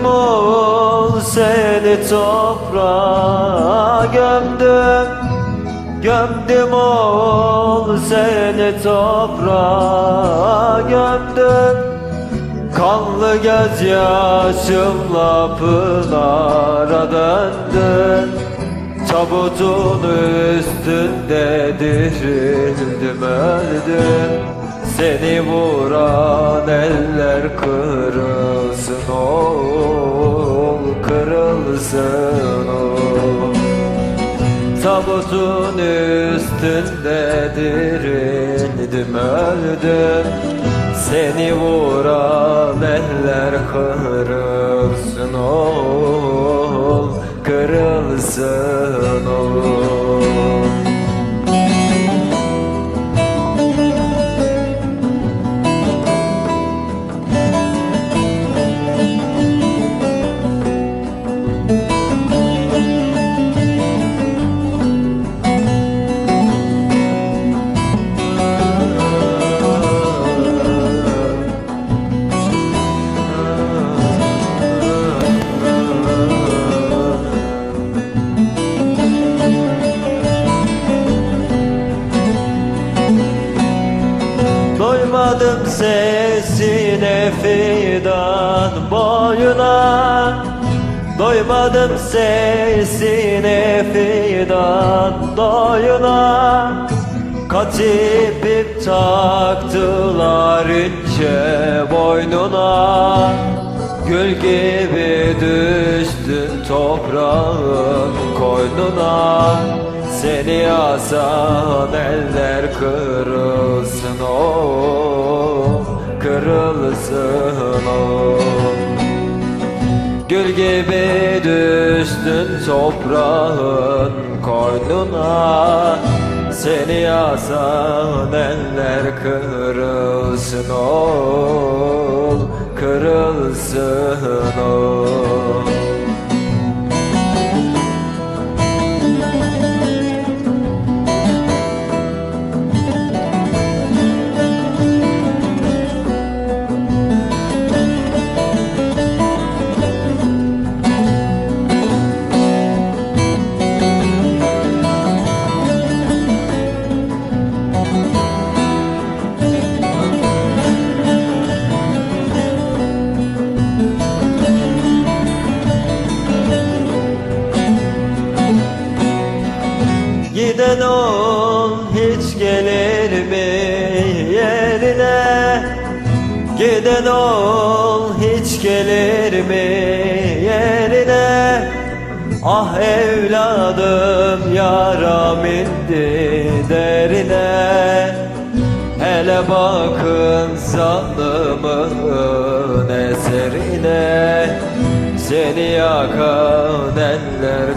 Gömdüm ol seni toprağa gömdüm. Gömdüm ol seni toprağa gömdüm. Kanlı gözyaşımla pınara döndüm. Tabutun üstünde dirildim öldüm. Seni vuran eller kırılsın o Kırılsın ol Tabutun üstünde dirildim öldüm. Seni vuran eller kırılsın ol Kırılsın ol sesine fidan boyuna Doymadım sesine fidan doyuna. Kaç ipim taktılar ince boynuna Gül gibi düştün toprağın koynuna. Seni asan eller kırılsın o Kırılsın o Gül gibi düştün toprağın koynuna. Seni asan eller kırılsın ol Kırılsın ol Giden ol hiç gelir mi yerine? Giden ol hiç gelir mi yerine? Ah evladım yaram indi derine. Hele bakın zalımın eserine. Seni yakan eller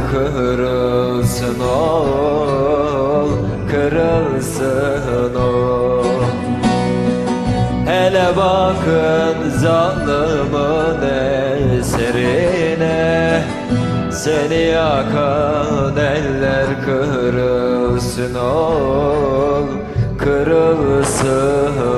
kırılsın ol Kırılsın ol Hele bakın zalımın eserine Seni yakan eller kırılsın ol Kırılsın